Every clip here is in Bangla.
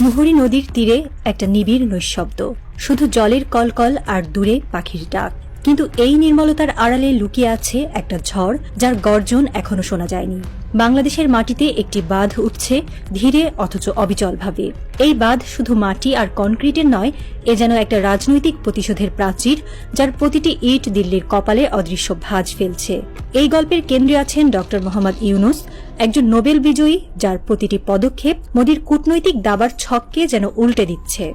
মুহুরী নদীর তীরে একটা নিবিড় নৈশব্দ। শুধু জলের কলকল আর দূরে পাখির ডাক। কিন্তু এই নির্মলতার আড়ালে লুকিয়ে আছে একটা ঝড়, যার গর্জন এখনও শোনা যায়নি। বাংলাদেশের মাটিতে একটি বাঁধ উঠছে ধীরে অথচ অবিচলভাবে। এই বাঁধ শুধু মাটি আর কনক্রিটের নয়, এ যেন একটা রাজনৈতিক প্রতিশোধের প্রাচীর, যার প্রতিটি ইট দিল্লির কপালে অদৃশ্য ভাঁজ ফেলছে। এই গল্পের কেন্দ্রে আছেন ড. মোহাম্মদ ইউনুস, একজন নোবেল বিজয়ী, যার প্রতিটি পদক্ষেপ মোদীর কূটনৈতিক দাবার ছককে যেন উল্টে দিচ্ছে।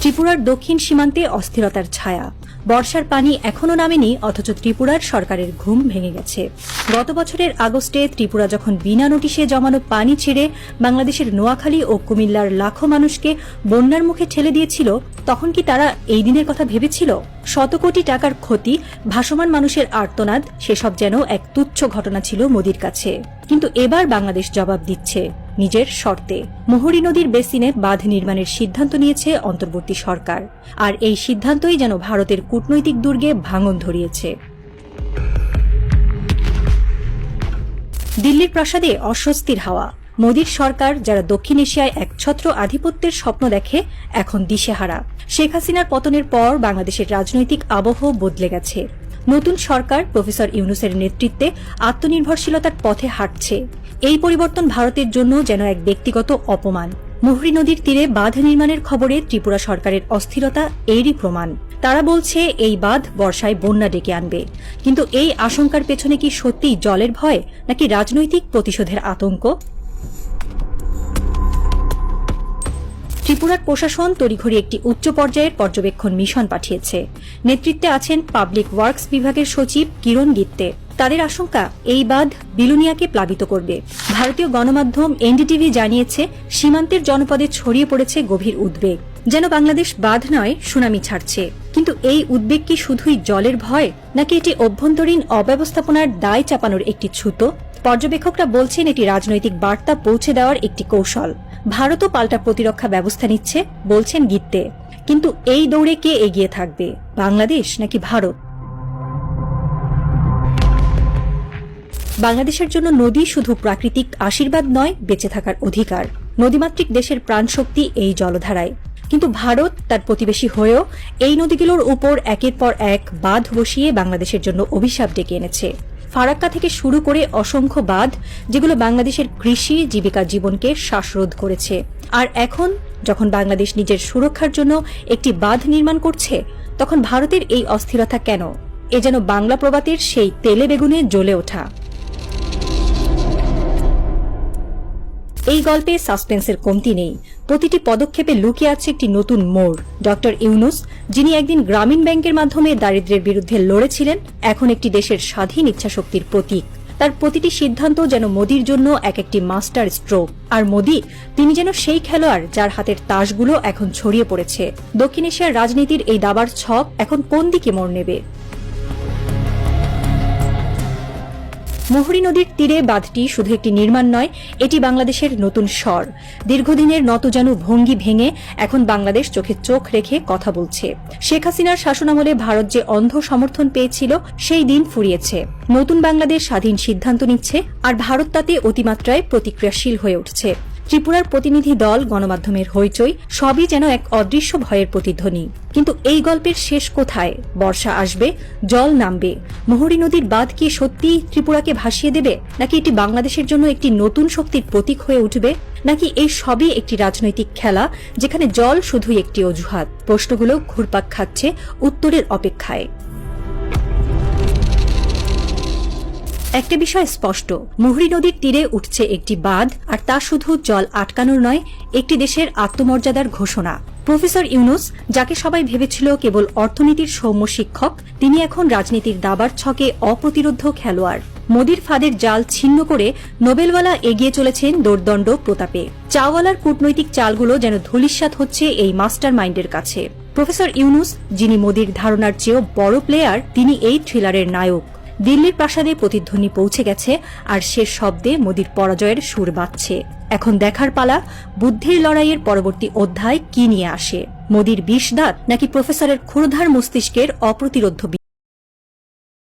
ত্রিপুরার দক্ষিণ সীমান্তে অস্থিরতার ছায়া। বর্ষার পানি এখনও নামেনি, অথচ ত্রিপুরার সরকারের ঘুম ভেঙে গেছে। গত বছরের আগস্টে ত্রিপুরা যখন বিনা নোটিশে জমানো পানি ছেড়ে বাংলাদেশের নোয়াখালী ও কুমিল্লার লাখো মানুষকে বন্যার মুখে ঠেলে দিয়েছিল, তখন কি তারা এই দিনের কথা ভেবেছিল? শত কোটি টাকার ক্ষতি, ভাসমান মানুষের আর্তনাদ, সেসব যেন এক তুচ্ছ ঘটনা ছিল মোদির কাছে। কিন্তু এবার বাংলাদেশ জবাব দিচ্ছে। নিজের শর্তে। মোহরী নদীর বেসিনে বাঁধ নির্মাণের সিদ্ধান্ত নিয়েছে অন্তর্বর্তী সরকার। আর এই সিদ্ধান্তই যেন ভারতের কূটনৈতিক দুর্গে ভাঙন ধরিয়েছে। দিল্লির প্রাসাদে অস্বস্তির হাওয়া। মোদীর সরকার, যারা দক্ষিণ এশিয়ায় এক ছত্র আধিপত্যের স্বপ্ন দেখে, এখন দিশেহারা। শেখ হাসিনার পতনের পর বাংলাদেশের রাজনৈতিক আবহ বদলে গেছে। নতুন সরকার প্রফেসর ইউনুসের নেতৃত্বে আত্মনির্ভরশীলতার পথে হাঁটছে। এই পরিবর্তন ভারতের জন্য যেন এক ব্যক্তিগত অপমান। মুহুরী নদীর তীরে বাঁধ নির্মাণের খবরে ত্রিপুরা সরকারের অস্থিরতা এরই প্রমাণ। তারা বলছে, এই বাঁধ বর্ষায় বন্যা ডেকে আনবে। কিন্তু এই আশঙ্কার পেছনে কি সত্যিই জলের ভয়, নাকি রাজনৈতিক প্রতিশোধের আতঙ্ক? ত্রিপুরার প্রশাসন তড়িঘড়ি একটি উচ্চ পর্যায়ের পর্যবেক্ষণ মিশন পাঠিয়েছে। নেতৃত্বে আছেন পাবলিক ওয়ার্কস বিভাগের সচিব কিরণ গিত্তে। তাদের আশঙ্কা, এই বাঁধ বিলুনিয়াকে প্লাবিত করবে। ভারতীয় গণমাধ্যম এনডিটিভি জানিয়েছে, সীমান্তের জনপদে ছড়িয়ে পড়েছে গভীর উদ্বেগ। যেন বাংলাদেশ বাঁধ নয়, সুনামি ছাড়ছে। কিন্তু এই উদ্বেগ কি শুধুই জলের ভয়, নাকি এটি অভ্যন্তরীণ অব্যবস্থাপনার দায় চাপানোর একটি ছুতো? পর্যবেক্ষকরা বলছেন, এটি রাজনৈতিক বার্তা পৌঁছে দেওয়ার একটি কৌশল। ভারতও পাল্টা প্রতিরক্ষা ব্যবস্থা নিচ্ছে, বলছেন গীতে কিন্তু এই দৌড়ে কে এগিয়ে থাকবে, বাংলাদেশ নাকি ভারত? বাংলাদেশের জন্য নদী শুধু প্রাকৃতিক আশীর্বাদ নয়, বেঁচে থাকার অধিকার। নদীমাতৃক দেশের প্রাণশক্তি এই জলধারায়। কিন্তু ভারত তার প্রতিবেশী হয়েও এই নদীগুলোর উপর একের পর এক বাঁধ বসিয়ে বাংলাদেশের জন্য অভিশাপ ডেকে এনেছে। ফারাক্কা থেকে শুরু করে অসংখ্য বাঁধ, যেগুলো বাংলাদেশের কৃষি জীবিকা জীবনকে শ্বাসরোধ করেছে। আর এখন, যখন বাংলাদেশ নিজের সুরক্ষার জন্য একটি বাঁধ নির্মাণ করছে, তখন ভারতের এই অস্থিরতা কেন? এ যেন বাংলা প্রবাতের সেই তেলে বেগুনে জ্বলে ওঠা। এই গল্পে সাসপেন্সের কমতি নেই। প্রতিটি পদক্ষেপে লুকিয়ে আছে একটি নতুন মোড়। ডক্টর ইউনুস, যিনি একদিন গ্রামীণ ব্যাংকের মাধ্যমে দারিদ্রের বিরুদ্ধে লড়েছিলেন, এখন একটি দেশের স্বাধীন ইচ্ছাশক্তির প্রতীক। তার প্রতিটি সিদ্ধান্ত যেন মোদির জন্য এক একটি মাস্টার স্ট্রোক। আর মোদি, তিনি যেন সেই খেলোয়াড় যার হাতের তাসগুলো এখন ছড়িয়ে পড়েছে। দক্ষিণ এশিয়ার রাজনীতির এই দাবার ছক এখন কোন দিকে মোড় নেবে? মুহুরী নদীর তীরে বাঁধটি শুধু একটি নির্মাণ নয়, এটি বাংলাদেশের নতুন স্বর। দীর্ঘদিনের নতজানু ভঙ্গি ভেঙে এখন বাংলাদেশ চোখে চোখ রেখে কথা বলছে। শেখ হাসিনার শাসনামলে ভারত যে অন্ধ সমর্থন পেয়েছিল, সেই দিন ফুরিয়েছে। নতুন বাংলাদেশ স্বাধীন সিদ্ধান্ত নিচ্ছে, আর ভারত তাতে অতিমাত্রায় প্রতিক্রিয়াশীল হয়ে উঠছে। ত্রিপুরার প্রতিনিধি দল গণমাধ্যমের হইচই, সবই যেন এক অদৃশ্য ভয়ের প্রতিধ্বনি। কিন্তু এই গল্পের শেষ কোথায়? বর্ষা আসবে, জল নামবে। মোহরী নদীর বাঁধ কি সত্যি ত্রিপুরাকে ভাসিয়ে দেবে? নাকি এটি বাংলাদেশের জন্য একটি নতুন শক্তির প্রতীক হয়ে উঠবে? নাকি এই সবই একটি রাজনৈতিক খেলা, যেখানে জল শুধুই একটি অজুহাত? প্রশ্নগুলো ঘুরপাক খাচ্ছে উত্তরের অপেক্ষায়। একটা বিষয় স্পষ্ট। মুহুরী নদীর তীরে উঠছে একটি বাঁধ, আর তা শুধু জল আটকানোর নয়, একটি দেশের আত্মমর্যাদার ঘোষণা। প্রফেসর ইউনুস, যাকে সবাই ভেবেছিল কেবল অর্থনীতির সৌম্য শিক্ষক, তিনি এখন রাজনীতির দাবার ছকে অপ্রতিরোধ খেলোয়াড়। মোদির ফাঁদের জাল ছিন্ন করে নোবেলওয়ালা এগিয়ে চলেছেন দোর্দণ্ড প্রতাপে। চাওয়ালার কূটনৈতিক চালগুলো যেন ধূলিস্বাত হচ্ছে এই মাস্টার মাইন্ডের কাছে। প্রফেসর ইউনুস, যিনি মোদির ধারণার চেয়েও বড় প্লেয়ার, তিনি এই থ্রিলারের নায়ক। দিল্লির প্রাসাদে প্রতিধ্বনি পৌঁছে গেছে, আর সে শব্দে মোদির পরাজয়ের সুর বাঁধছে এখন দেখার পালা, বুদ্ধির লড়াইয়ের পরবর্তী অধ্যায় কি নিয়ে আসে? মোদির বিষ দাঁত নাকি প্রফেসরের ক্ষুরধার মস্তিষ্কের অপ্রতিরোধ্য